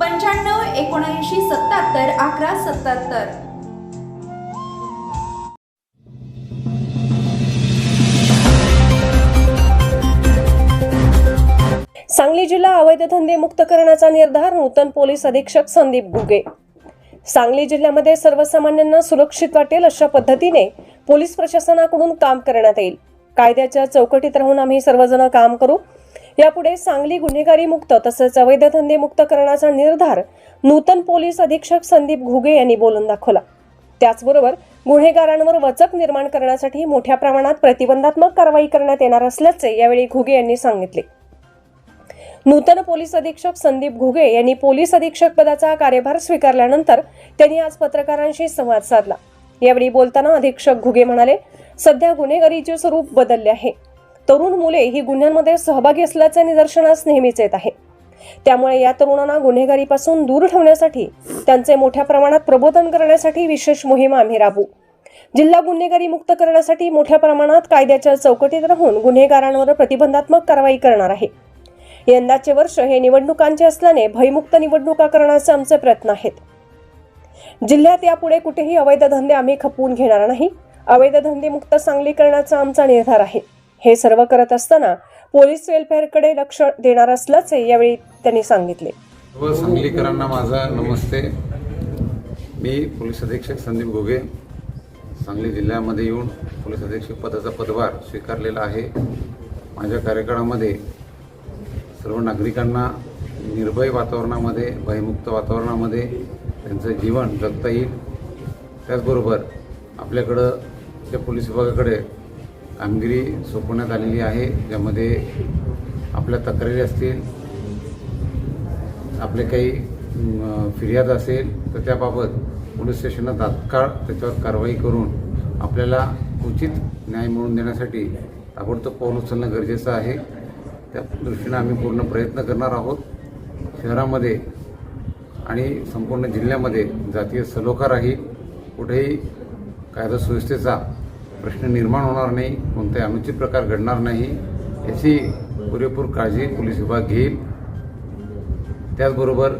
पंच्याण्णव एकोणऐंशी सत्याहत्तर अकरा सत्याहत्तर. सांगली जिल्हा अवैध धंदे मुक्त करण्याचा निर्धार नूतन पोलीस अधीक्षक संदीप गुगे सांगली जिल्ह्यामध्ये सर्वसामान्यांना सुरक्षित वाटेल अशा पद्धतीने पोलीस प्रशासनाकडून काम करण्यात येईल. कायद्याच्या चौकटीत राहून आम्ही सर्वजण काम करू. यापुढे सांगली गुन्हेगारी मुक्त तसंच अवैध धंदे मुक्त करण्याचा निर्धार नूतन पोलीस अधीक्षक संदीप घुगे यांनी बोलून दाखवला. त्याचबरोबर गुन्हेगारांवर वचक निर्माण करण्यासाठी मोठ्या प्रमाणात प्रतिबंधात्मक कारवाई करण्यात येणार असल्याचे यावेळी घुगे यांनी सांगितले. नूतन पोलीस अधीक्षक संदीप घुगे यांनी पोलीस अधीक्षक पदाचा कार्यभार स्वीकारल्यानंतर त्यांनी आज पत्रकारांशी संवाद साधला. यावेळी बोलताना अधीक्षक घुगे म्हणाले सध्या गुन्हेगारीचे स्वरूप बदलले आहे. तरुण मुले ही गुन्ह्यांमध्ये सहभागी असल्याचे निदर्शनास नेहमीच येत आहे. त्यामुळे या तरुणांना गुन्हेगारीपासून दूर ठेवण्यासाठी त्यांचे मोठ्या प्रमाणात प्रबोधन करण्यासाठी विशेष मोहीम आम्ही राबवू. जिल्हा गुन्हेगारी मुक्त करण्यासाठी मोठ्या प्रमाणात कायद्याच्या चौकटीत राहून गुन्हेगारांवर प्रतिबंधात्मक कारवाई करणार आहे. यंदाचे वर्ष हे निवडणुकांचे असल्याने भयमुक्त निवडणुका करण्याचे आमचे प्रयत्न आहेत. जिल्ह्यात यापुढे कुठेही अवैध धंदे आम्ही खपवून घेणार नाही. अवैध धंदे मुक्त सांगली करण्याचा आमचा निर्धार आहे. हे सर्व करत असताना पोलीस वेलफेअरकडे लक्ष देणार असल्याचे यावेळी त्यांनी सांगितले. सर्व सांगलीकरांना माझा नमस्ते. मी पोलीस अधीक्षक संदीप घोगे. सांगली जिल्ह्यामध्ये येऊन पोलीस अधीक्षक पदाचा पदभार स्वीकारलेला आहे. माझ्या कार्यकाळामध्ये सर्व नागरिकांना निर्भय वातावरणामध्ये भयमुक्त वातावरणामध्ये त्यांचं जीवन जगता येईल. त्याचबरोबर आपल्याकडं त्या पोलीस विभागाकडे कामगिरी सोपवण्यात आलेली आहे. ज्यामध्ये आपल्या तक्रारी असतील आपले काही फिर्याद असेल तर त्याबाबत पोलीस स्टेशनला तात्काळ त्याच्यावर कारवाई करून आपल्याला उचित न्याय मिळवून देण्यासाठी ताबडतोब पाऊल उचलणं गरजेचं आहे. त्या दृष्टीनं आम्ही पूर्ण प्रयत्न करणार आहोत. शहरामध्ये आणि संपूर्ण जिल्ह्यामध्ये जातीय सलोखा राहील. कुठेही कायदा सुव्यवस्थेचा प्रश्न निर्माण होणार नाही कोणताही अनुचित प्रकार घडणार नाही याची पुरेपूर काळजी पोलीस विभाग घेईल. त्याचबरोबर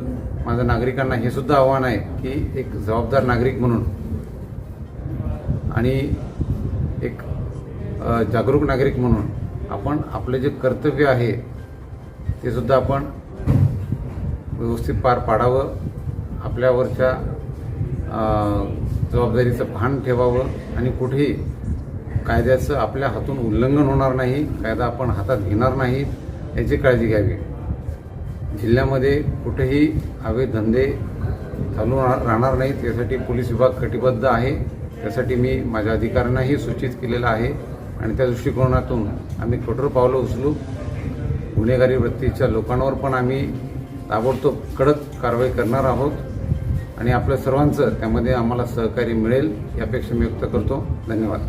माझं नागरिकांना हे सुद्धा आव्हान आहे की एक जबाबदार नागरिक म्हणून आणि एक जागरूक नागरिक म्हणून आपण आपले जे कर्तव्य आहे ते सुद्धा आपण व्यवस्थित पार पाडावं आपल्यावरच्या जबाबदारीचं भान ठेवावं आणि कुठेही कायद्याचं आपल्या हातून उल्लंघन होणार नाही कायदा आपण हातात घेणार नाही याची काळजी घ्यावी. जिल्ह्यामध्ये कुठेही हवे धंदे चालू रा- राहणार नाहीत यासाठी पोलीस विभाग कटिबद्ध आहे. त्यासाठी मी माझ्या अधिकाऱ्यांनाही सूचित केलेलं आहे आणि त्या दृष्टिकोनातून आम्ही कठोर पावलं उचलू. गुन्हेगारी वृत्तीच्या लोकांवर पण आम्ही ताबडतोब कडक कारवाई करणार आहोत आणि आपल्या सर्वांचं त्यामध्ये आम्हाला सहकार्य मिळेल यापेक्षा मी व्यक्त करतो. धन्यवाद.